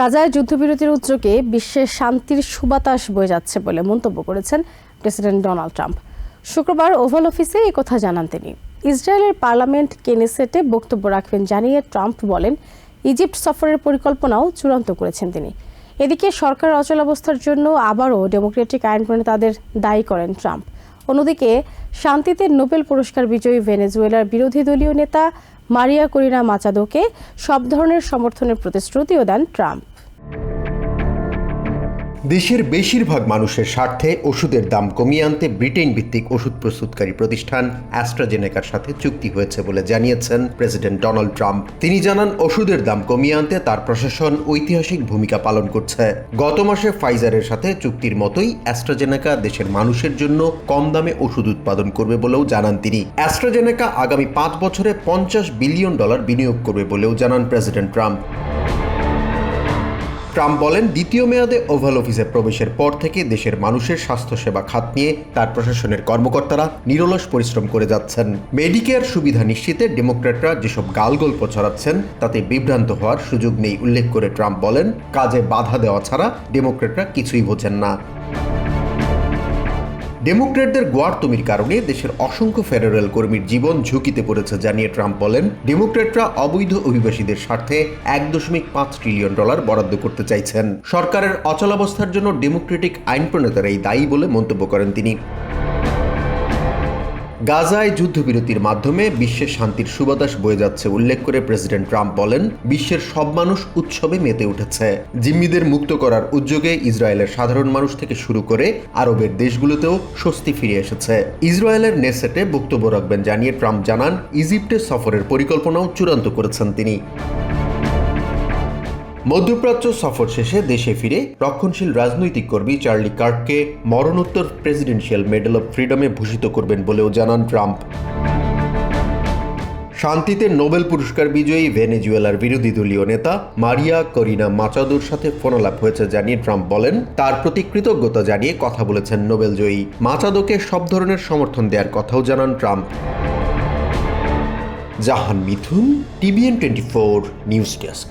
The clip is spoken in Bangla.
গাজায় যুদ্ধবিরতির উদ্যোগে বিশ্বের শান্তির সুবাতাস বয়ে যাচ্ছে বলে মন্তব্য করেছেন প্রেসিডেন্ট ডোনাল্ড ট্রাম্প। শুক্রবার ওভাল অফিসে এই কথা জানান তিনি। ইসরায়েলের পার্লামেন্ট কেনেসেটে বক্তব্য রাখবেন জানিয়ে ট্রাম্প বলেন, ইজিপ্ট সফরের পরিকল্পনাও চূড়ান্ত করেছেন তিনি। এদিকে সরকার অচলাবস্থার জন্য আবারও ডেমোক্রেটিক আইন প্রণেতাদের দায়ী করেন ট্রাম্প। অন্যদিকে, শান্তিতে নোবেল পুরস্কার বিজয়ী ভেনেজুয়েলার বিরোধী দলীয় নেতা মারিয়া করিনা মাচাদোকে সব ধরনের সমর্থনের প্রতিশ্রুতিও দেন ট্রাম্প। দেশের বেশিরভাগ মানুষের স্বার্থে ওষুধের দাম কমিয়ে আনতে ব্রিটেন ভিত্তিক ওষুধ প্রস্তুতকারী প্রতিষ্ঠান অ্যাস্ট্রাজেনেকার সাথে চুক্তি হয়েছে বলে জানিয়েছেন প্রেসিডেন্ট ডোনাল্ড ট্রাম্প। তিনি জানান, ওষুধের দাম কমিয়ে আনতে তার প্রশাসন ঐতিহাসিক ভূমিকা পালন করছে। গত মাসে ফাইজারের সাথে চুক্তির মতোই অ্যাস্ট্রাজেনেকা দেশের মানুষের জন্য কম দামে ওষুধ উৎপাদন করবে বলেও জানান তিনি। অ্যাস্ট্রাজেনেকা আগামী পাঁচ বছরে পঞ্চাশ বিলিয়ন ডলার বিনিয়োগ করবে বলেও জানান প্রেসিডেন্ট ট্রাম্প। ট্রাম্প বলেন, দ্বিতীয় মেয়াদে ওভাল অফিসে প্রবেশের পর থেকে দেশের মানুষের স্বাস্থ্যসেবা খাত নিয়ে তার প্রশাসনের কর্মকর্তারা নিরলস পরিশ্রম করে যাচ্ছেন। মেডিকেয়ার সুবিধা নিশ্চিতে ডেমোক্র্যাটরা যেসব গালগল্প ছড়াচ্ছেন তাতে বিভ্রান্ত হওয়ার সুযোগ নেই, উল্লেখ করে ট্রাম্প বলেন, কাজে বাধা দেওয়া ছাড়া ডেমোক্র্যাটরা কিছুই বোঝেন না। ডেমোক্রেটদের গোয়ারতমির কারণে দেশের অসংখ্য ফেডারেল কর্মীর জীবন ঝুঁকিতে পড়েছে, জানিয়ে ট্রাম্প বলেন। ডেমোক্রেটরা অবৈধ অভিবাসীদের স্বার্থে এক দশমিক পাঁচ ট্রিলিয়ন ডলার বরাদ্দ করতে চাইছেন। সরকারের অচলাবস্থার জন্য ডেমোক্রেটিক আইন প্রণেতারাই দায়ী বলে মন্তব্য করেন তিনি। গাজায় যুদ্ধবিরতির মাধ্যমে বিশ্বের শান্তির সুবাতাস বয়ে যাচ্ছে উল্লেখ করে প্রেসিডেন্ট ট্রাম্প বলেন, বিশ্বের সব মানুষ উৎসবে মেতে উঠেছে। জিম্মিদের মুক্ত করার উদ্যোগে ইসরায়েলের সাধারণ মানুষ থেকে শুরু করে আরবের দেশগুলোতেও স্বস্তি ফিরে এসেছে। ইসরায়েলের নেসেটে বক্তব্য রাখবেন জানিয়ে ট্রাম্প জানান ইজিপ্টের সফরের পরিকল্পনাও চূড়ান্ত করেছেন তিনি। মধ্যপ্রাচ্য সফর শেষে দেশে ফিরে রক্ষণশীল রাজনৈতিক কর্মী চার্লি কার্ককে মরণোত্তর প্রেসিডেন্সিয়াল মেডেল অব ফ্রিডমে ভূষিত করবেন বলেও জানান ট্রাম্প। শান্তিতে নোবেল পুরস্কার বিজয়ী ভেনেজুয়েলার বিরোধী দলীয় নেতা মারিয়া করিনা মাচাদোর সাথে ফোনালাপ হয়েছে জানিয়ে ট্রাম্প বলেন, তার প্রতি কৃতজ্ঞতা জানিয়ে কথা বলেছেন নোবেল জয়ী মাচাদোকে সব ধরনের সমর্থন দেওয়ার কথাও জানান Trump. Jahan Mithun, TVN twenty four news desk.